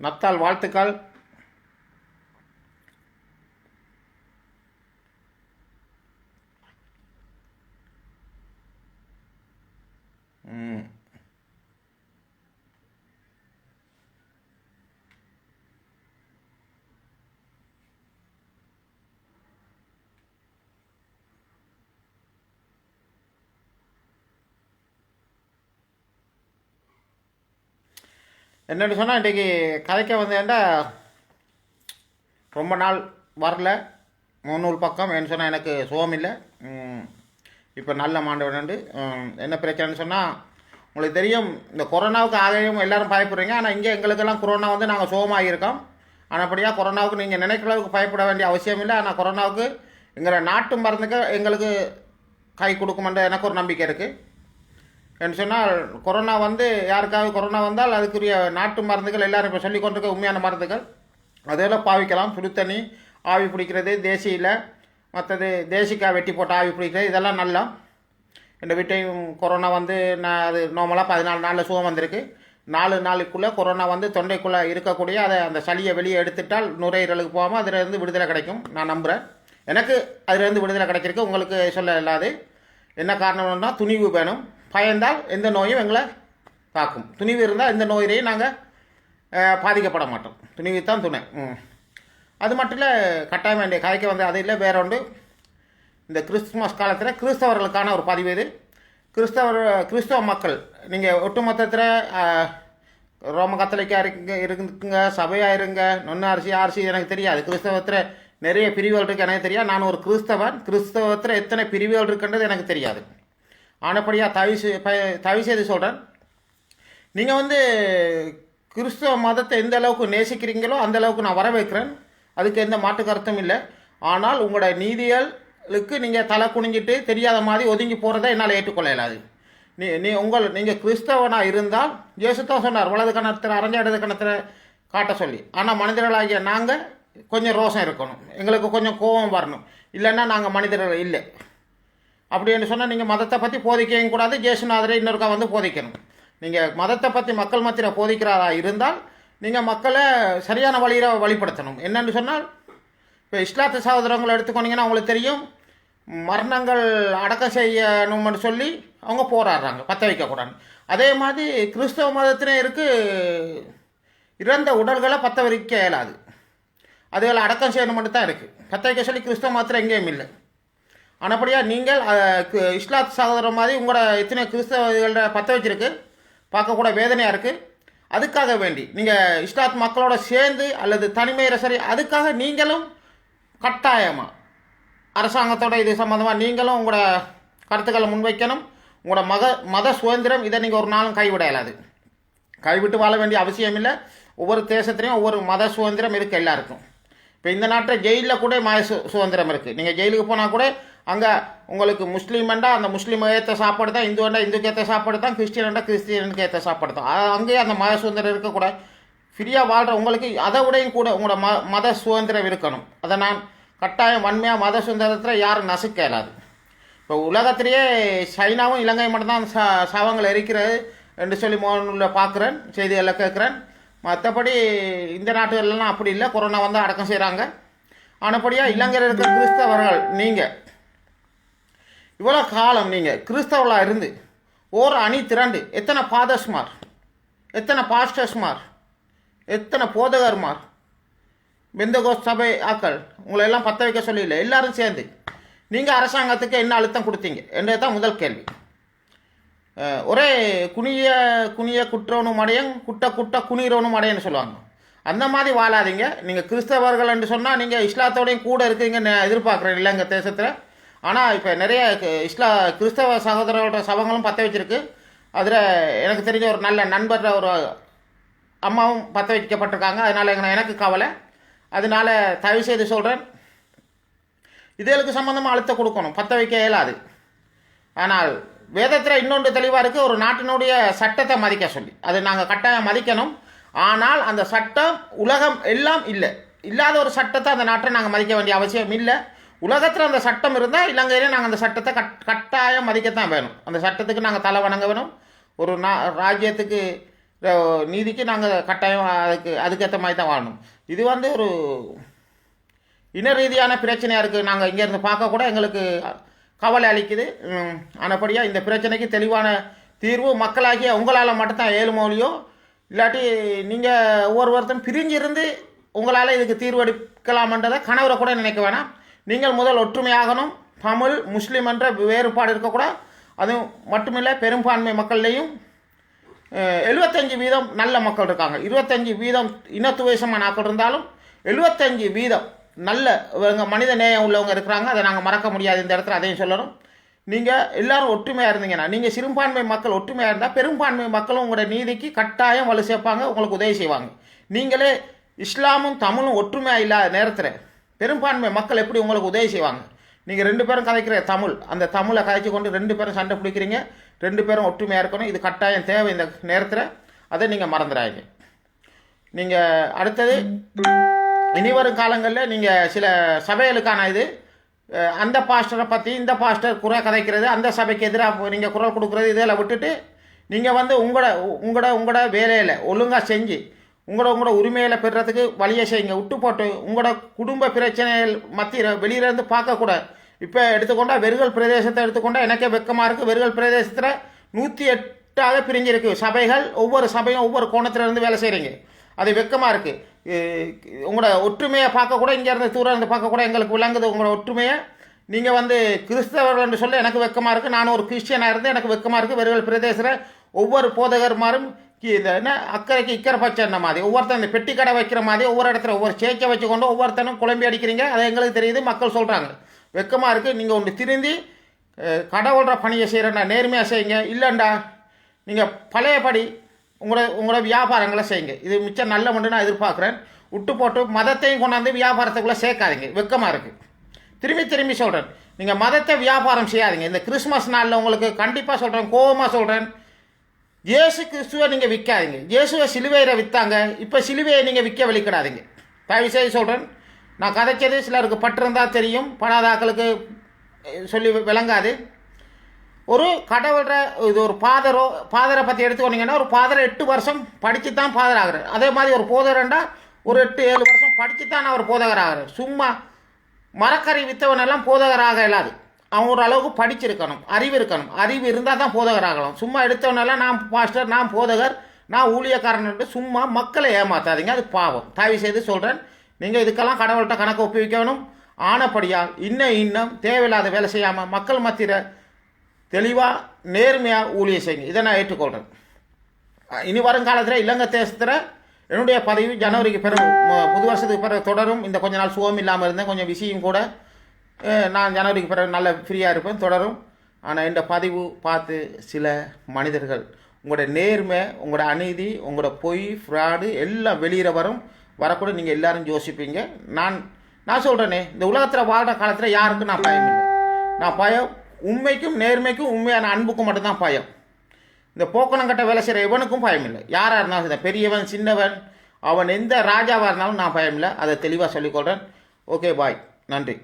நத்தால் வாழ்த்துக்கள். என்னென்னு சொன்னால் இன்றைக்கி கதைக்க வந்தேன்டா. ரொம்ப நாள் வரல. முந்நூறு பக்கம் என்ன சொன்னால் எனக்கு சுகம் இல்லை. இப்போ நல்ல மாண்டவனண்டு என்ன பிரச்சனைன்னு சொன்னால் உங்களுக்கு தெரியும் இந்த கொரோனாவுக்கு ஆகையும் எல்லோரும் பயப்படுறீங்க. ஆனால் இங்கே எங்களுக்கெல்லாம் கொரோனா வந்து நாங்கள் சுகமாக இருக்கோம். அப்படியா கொரோனாவுக்கு நீங்கள் நினைக்கிற அளவுக்கு பயப்பட வேண்டிய அவசியம் இல்லை. ஆனால் கொரோனாவுக்கு எங்களை நாட்டு மருந்துக்கு எங்களுக்கு கை கொடுக்குமென்ற எனக்கு ஒரு நம்பிக்கை இருக்குது என்று சொன்னால் கொரோனா வந்து யாருக்காவது கொரோனா வந்தால் அதுக்குரிய நாட்டு மருந்துகள் எல்லாரும் இப்போ சொல்லி கொண்டிருக்க உண்மையான மருந்துகள் அதெல்லாம் பாவிக்கலாம். சுடுத்தண்ணி ஆவி பிடிக்கிறது தேசியில் மற்றது தேசிக்காய் வெட்டி போட்டு ஆவி பிடிக்கிறது இதெல்லாம் நல்லா. இந்த வீட்டையும் கொரோனா வந்து நான் அது நார்மலாக பதினாலு நாளில் சுகம் வந்திருக்கு. நாலு நாளுக்குள்ளே கொரோனா வந்து தொண்டைக்குள்ளே இருக்கக்கூடிய அதை அந்த சளியை வெளியே எடுத்துட்டால் நுரையீரலுக்கு போகாமல் அதிலிருந்து விடுதலை கிடைக்கும். நான் நம்புகிறேன் எனக்கு அதிலிருந்து விடுதலை கிடைச்சிருக்கு உங்களுக்கு சொல்ல இல்லாது என்ன காரணம்னா துணிவு வேணும். பயந்தால் எந்த நோயும் எங்களை தாக்கும். துணிவு இருந்தால் எந்த நோயிலையும் நாங்கள் பாதிக்கப்பட மாட்டோம். துணிவு தான் துணை. ம். அது மட்டும் இல்லை கட்டாயம் வேண்டிய கதைக்க வந்து அது இல்லை வேற ஒன்று. இந்த கிறிஸ்துமஸ் காலத்தில் கிறிஸ்தவர்களுக்கான ஒரு பதிவு இது. கிறிஸ்தவர் கிறிஸ்தவ மக்கள் நீங்கள் ஒட்டுமொத்தத்தில் ரோம கத்தலிக்காக இருக்குங்க இருக்குங்க சபையாக இருங்க நொன்னு அரிசி அரிசி எனக்கு தெரியாது. கிறிஸ்தவத்தில் நிறைய பிரிவுகள் இருக்குது எனக்கு தெரியாது. நான் ஒரு கிறிஸ்தவன். கிறிஸ்தவத்தில் எத்தனை பிரிவுகள் இருக்குன்றது எனக்கு தெரியாது. ஆனப்படியாக தவி ப- தவி செய்து சொல்கிறேன் நீங்கள் வந்து கிறிஸ்தவ மதத்தை எந்த அளவுக்கு நேசிக்கிறீங்களோ அந்த அளவுக்கு நான் வரவேற்கிறேன். அதுக்கு எந்த மாற்று கருத்தும் இல்லை. ஆனால் உங்களோட நீதியலுக்கு நீங்கள் தலை குனிஞ்சிட்டு தெரியாத மாதிரி ஒதுங்கி போகிறத என்னால் ஏற்றுக்கொள்ள இயலாது. நீ நீ உங்கள் நீங்கள் கிறிஸ்தவனாக இருந்தால் இயேசுதான் சொன்னார் வலது கணத்தில் அரைஞ்ச இடது கணத்தில் காட்ட சொல்லி. ஆனால் மனிதர்களாகிய நாங்கள் கொஞ்சம் ரோசம் இருக்கணும். எங்களுக்கு கொஞ்சம் கோபம் வரணும். இல்லைன்னா நாங்கள் மனிதர்கள் இல்லை. அப்படின்னு சொன்னால் நீங்கள் மதத்தை பற்றி போதிக்கவும் கூடாது ஜேசுநாதரை இன்னொருக்கா வந்து போதிக்கணும். நீங்கள் மதத்தை பற்றி மக்கள் மத்தியில் போதிக்கிறாரா இருந்தால் நீங்கள் மக்களை சரியான வழியில் வழிபடுத்தணும் என்னென்னு சொன்னால் இப்போ இஸ்லாத்து சகோதரங்களை எடுத்துக்கொண்டீங்கன்னா அவங்களுக்கு தெரியும் மரணங்கள் அடக்கம் செய்யணும்னு சொல்லி அவங்க போராடுறாங்க பற்ற வைக்கக்கூடாது அதே மாதிரி கிறிஸ்தவ மதத்தினே இருக்கு இறந்த உடல்களை பற்ற வைக்க இயலாது. அதுகளை அடக்கம் செய்யணும்னு தான் இருக்குது பற்ற வைக்க சொல்லி கிறிஸ்தவ மதத்தில் எங்கேயும் இல்லை. ஆனப்படியாக நீங்கள் இஸ்லாத் சகோதரர் மாதிரி உங்களோட எத்தனை கிறிஸ்தவர்கள பற்ற வச்சிருக்கு. பார்க்கக்கூட வேதனையாக இருக்குது அதுக்காக வேண்டி நீங்கள் இஸ்லாத் மக்களோட சேர்ந்து அல்லது தனிமையில சரி அதுக்காக நீங்களும் கட்டாயமாக அரசாங்கத்தோட இது சம்மந்தமாக நீங்களும் உங்களோட கருத்துக்களை முன்வைக்கணும். உங்களோட மத மத சுதந்திரம் இதை நீங்கள் ஒரு நாளும் கைவிட இயலாது கைவிட்டு வாழ வேண்டிய அவசியம் இல்லை. ஒவ்வொரு தேசத்துலையும் ஒவ்வொரு மத சுதந்திரம் இருக்குது எல்லாருக்கும். இப்போ இந்த நாட்டில் ஜெயிலில் கூட மத சு சுதந்திரம் இருக்குது நீங்கள் ஜெயிலுக்கு போனால் கூட அங்கே உங்களுக்கு முஸ்லீம்ண்டா அந்த முஸ்லீம் ஏற்ற சாப்பாடு தான் இந்துவண்டா இந்துக்கு ஏற்ற சாப்பாடு தான் கிறிஸ்டியன்டா கிறிஸ்டியனுக்கு ஏற்ற சாப்பாடு தான். அங்கேயே அந்த மத சுதந்திரம் இருக்கக்கூடாது. ஃப்ரீயாக வாழ்கிற உங்களுக்கு அதை விடையும் கூட உங்களோட ம மத சுதந்திரம் இருக்கணும். அதை நான் கட்டாயம் வன்மையாக மத சுதந்திரத்தில் யாரும் நசுக்க இயலாது. இப்போ உலகத்திலேயே சைனாவும் இலங்கையும் மட்டும்தான் ச சவங்கள் எரிக்கிறது என்று சொல்லி மோனில் பார்க்குறேன் செய்திகளில் கேட்குறேன். மற்றபடி இந்த நாட்டுகள்லாம் அப்படி இல்லை. கொரோனா வந்து அடக்கம் செய்கிறாங்க ஆனப்படியாக இலங்கையில் இருக்கிற கிறிஸ்தவர்கள் நீங்கள் இவ்வளோ காலம் நீங்கள் கிறிஸ்தவளாக இருந்து ஓர் அணி திரண்டு எத்தனை பாதஸ்மார் எத்தனை பாஸ்டர்ஸ்மார் எத்தனை போதகர்மார் பெந்தகோ சபை ஆக்கள் உங்களை எல்லாம் பற்ற வைக்க சொல்லல எல்லாரும் சேர்ந்து நீங்கள் அரசாங்கத்துக்கு என்ன அழுத்தம் கொடுத்தீங்க என்றது தான் முதல் கேள்வி. ஒரே குனிய குனிய குற்றவனும் அடையன் குட்ட குட்ட குனிறவனும் அடையன்னு சொல்லுவாங்க. அந்த மாதிரி வாழாதீங்க. நீங்கள் கிறிஸ்தவர்கள் என்று சொன்னால் நீங்கள் இஸ்லாத்தோடையும் கூட இருக்கிறீங்கன்னு எதிர்பார்க்குறேன் இல்லைங்க தேசத்தில். ஆனால் இப்போ நிறைய இஸ்லா கிறிஸ்தவ சகோதரர்களோட சபங்களும் பற்ற வச்சிருக்கு. அதில் எனக்கு தெரிஞ்ச ஒரு நல்ல நண்பர் ஒரு அம்மாவும் பற்ற வைக்கப்பட்டிருக்காங்க. அதனால் எனக்கு கவலை. அதனால் தயவு செய்து சொல்கிறேன் இதுகளுக்கு சம்மந்தமாக அழுத்தம் கொடுக்கணும். பற்ற வைக்க இயலாது. ஆனால் வேதத்தில் இன்னொன்று தெளிவாக இருக்குது ஒரு நாட்டினுடைய சட்டத்தை மதிக்க சொல்லி. அது நாங்கள் கட்டாயம் மதிக்கணும். ஆனால் அந்த சட்டம் உலகம் எல்லாம் இல்லை. இல்லாத ஒரு சட்டத்தை அந்த நாட்டை நாங்கள் மதிக்க வேண்டிய அவசியம் இல்லை. உலகத்தில் அந்த சட்டம் இருந்தால் இலங்கையிலே நாங்கள் அந்த சட்டத்தை கட் கட்டாயம் மதிக்கத்தான் வேணும். அந்த சட்டத்துக்கு நாங்கள் தலை வணங்க வேணும். ஒரு நா ராஜ்யத்துக்கு நீதிக்கு நாங்கள் கட்டாயம் அதுக்கு அதுக்கேற்ற மாதிரி தான் வாழணும். இது வந்து ஒரு இன ரீதியான பிரச்சனையாக இருக்குது நாங்கள் இங்கேருந்து பார்க்க கூட எங்களுக்கு கவலை அளிக்குது. ஆனப்படியாக இந்த பிரச்சனைக்கு தெளிவான தீர்வு மக்களாகிய உங்களால் மட்டும்தான் ஏழுமோலியோ இல்லாட்டி நீங்கள் ஒவ்வொருத்தரும் பிரிஞ்சிருந்து உங்களால் இதுக்கு தீர்வு எடுக்கலாமன்றதை கணவரை கூட நினைக்க வேணாம். நீங்கள் முதல் ஒற்றுமையாகணும். தமிழ் முஸ்லீம் என்ற வேறுபாடு இருக்கக்கூடாது. அதுவும் மட்டுமில்லை பெரும்பான்மை மக்கள்லேயும் எழுபத்தஞ்சு வீதம் நல்ல மக்கள் இருக்காங்க. இருபத்தஞ்சு வீதம் இனத்துவேசமான ஆக்கள் இருந்தாலும் எழுபத்தஞ்சு வீதம் நல்ல இவங்க மனித நேயம் உள்ளவங்க இருக்கிறாங்க. அதை நாங்கள் மறக்க முடியாது இந்த இடத்துல அதையும் சொல்லணும். நீங்கள் எல்லாரும் ஒற்றுமையாக இருந்தீங்கன்னா நீங்கள் சிறுபான்மை மக்கள் ஒற்றுமையாக இருந்தால் பெரும்பான்மை மக்களும் உங்களோட நீதிக்கு கட்டாயம் வலு சேர்ப்பாங்க உங்களுக்கு உதவி செய்வாங்க. நீங்களே இஸ்லாமும் தமிழும் ஒற்றுமையாக இல்லாத நேரத்தில் பெரும்பான்மை மக்கள் எப்படி உங்களுக்கு உதவி செய்வாங்க? நீங்கள் ரெண்டு பேரும் கதைக்கிற தமிழ் அந்த தமிழை கதைச்சி கொண்டு ரெண்டு பேரும் சண்டை பிடிக்கிறீங்க ரெண்டு பேரும் ஒற்றுமையாக இருக்கணும் இது கட்டாயம் தேவை இந்த நேரத்தில் அதை நீங்கள் மறந்துடாதீங்க. நீங்கள் அடுத்தது இனி வரும் காலங்களில் நீங்கள் சில சபைகளுக்கான இது அந்த பாஸ்டரை பற்றி இந்த பாஸ்டர் குறை கதைக்கிறது அந்த சபைக்கு எதிராக நீங்கள் குரல் கொடுக்குறது இதெல்லாம் விட்டுட்டு நீங்கள் வந்து உங்களோட உங்களோட உங்களோட வேலையில் ஒழுங்காக செஞ்சு உங்களோட உங்களோட உரிமைகளை பெறுறதுக்கு வழியை செய்யுங்க. விட்டு போட்டு உங்களோட குடும்ப பிரச்சனைகள் மத்தியில் வெளியிலேருந்து பார்க்கக்கூடாது இப்போ எடுத்துக்கொண்டா வெறுகல் பிரதேசத்தை எடுத்துக்கொண்டா எனக்கே வெக்கமாக இருக்குது வெறுகல் பிரதேசத்தில் நூற்றி எட்டாக பிரிஞ்சிருக்கு சபைகள் ஒவ்வொரு சபையும் ஒவ்வொரு கோணத்துலேருந்து வேலை செய்கிறீங்க அது வெக்கமாக இருக்குது உங்களோட ஒற்றுமையை பார்க்கக்கூட இங்கேருந்து தூரம் இருந்து பார்க்கக்கூட எங்களுக்கு விளங்குது. உங்களோட ஒற்றுமையை. நீங்கள் வந்து கிறிஸ்தவர்கள் என்று சொல்ல எனக்கு வெக்கமாக இருக்குது நான் ஒரு கிறிஸ்டியனாக இருந்து எனக்கு வெக்கமாக இருக்குது வெறுகல் பிரதேசத்தில் ஒவ்வொரு போதகர்மாரும் என்ன அக்கறைக்கு இக்கரை பச்சை மாதிரி. ஒவ்வொருத்தன் இந்த பெட்டி கடை வைக்கிற மாதிரி ஒவ்வொரு இடத்துல ஒவ்வொரு சேச்சை வச்சுக்கொண்டு ஒவ்வொருத்தனும் குழம்பி அடிக்கிறீங்க. அது எங்களுக்கு தெரியுது மக்கள் சொல்கிறாங்க வெக்கமாக இருக்குது நீங்கள் ஒன்று திருந்தி அஹ், கடவுள்ற பணியை செய்கிறேன்டா நேர்மையாக செய்யுங்க. இல்லைண்டா நீங்கள் பழையபடி உங்களோட உங்களோட வியாபாரங்களை செய்யுங்க. இது மிச்சம் நல்ல மட்டும் நான் எதிர்பார்க்குறேன். விட்டு போட்டு மதத்தையும் கொண்டாந்து வியாபாரத்துக்குள்ளே சேர்க்காதீங்க. வெக்கமாக இருக்குது திரும்பி திரும்பி சொல்கிறேன் நீங்கள் மதத்தை வியாபாரம் செய்யாதீங்க. இந்த கிறிஸ்மஸ் நாளில் உங்களுக்கு கண்டிப்பாக சொல்கிறேன் கோபமாக சொல்கிறேன் இயேசு கிறிஸ்துவை நீங்கள் விற்காதீங்க. இயேசுவை சிலுவையில் விற்றாங்க இப்போ சிலுவையை நீங்கள் விற்க வலிக்கிடாதீங்க தயவு செய்து சொல்கிறேன் நான் கதைச்சது சிலருக்கு பட்டிருந்தால் தெரியும். படாதாக்களுக்கு சொல்லி விளங்காது. ஒரு கடவுள இது ஒரு பாதரோ பாதரை பற்றி எடுத்துக்கொண்டீங்கன்னா ஒரு பாதரை எட்டு வருஷம் படித்து தான் பாதர் ஆகிறார் அதே மாதிரி ஒரு போதரண்டா ஒரு எட்டு ஏழு வருஷம் படித்து தான் அவர் போதகர் ஆகிறார் சும்மா மரக்கறி வித்தவனெல்லாம் போதகராக இல்லாது. அவன் ஓரளவுக்கு படிச்சிருக்கணும் அறிவு இருக்கணும் அறிவு இருந்தால் தான் போதகர் ஆகலாம் சும்மா எடுத்தவனெல்லாம் நான் பாஸ்டர் நான் போதகர் நான் ஊழியக்காரன்ட்டு சும்மா மக்களை ஏமாத்தாதீங்க. அது பாவம். தயவு செய்து சொல்கிறேன் நீங்கள் இதுக்கெல்லாம் கடவுள்கிட்ட கணக்கு ஒப்புவிக்கணும். ஆனப்படியால் இன்னும் இன்னும் தேவையில்லாத வேலை செய்யாமல் மக்கள் மத்தியில் தெளிவாக நேர்மையாக ஊழியம் செய்யுங்க. இதை நான் ஏற்றுக்கொள்கிறேன் இனி வருங்காலத்தில் இலங்கை தேசத்தில் என்னுடைய பதவி ஜனவரிக்கு பிறகு புது வருஷத்துக்கு பிறகு தொடரும். இந்த கொஞ்ச நாள் சுகம் இல்லாமல் இருந்தேன். கொஞ்சம் விஷயம் கூட நான் ஜனவரிக்கு பிறகு நல்ல ஃப்ரீயாக இருப்பேன் தொடரும். ஆனால் இந்த பதிவு பார்த்து சில மனிதர்கள் உங்களோட நேர்மை உங்களோட அநீதி உங்களோட பொய் ஃப்ராடு எல்லாம் வெளியில் வரும். வரக்கூட நீங்கள் எல்லாரும் யோசிப்பீங்க. நான் நான் சொல்கிறேனே இந்த உலகத்தில் வாழ்கிற காலத்தில் யாருக்கும் நான் பயம் இல்லை. நான் பயம் உண்மைக்கும் நேர்மைக்கும் உண்மையான அன்புக்கும் மட்டும்தான் பயம். இந்த போக்கணங்கட்ட வேலை செய்கிற எவனுக்கும் பயம் இல்லை. யாராக இருந்தாலும் சரி, பெரியவன் சின்னவன் அவன் எந்த ராஜாவாக இருந்தாலும் நான் பயம் இல்லை. அதை தெளிவாக சொல்லிக்கொள்கிறேன் ஓகே பாய் நன்றி.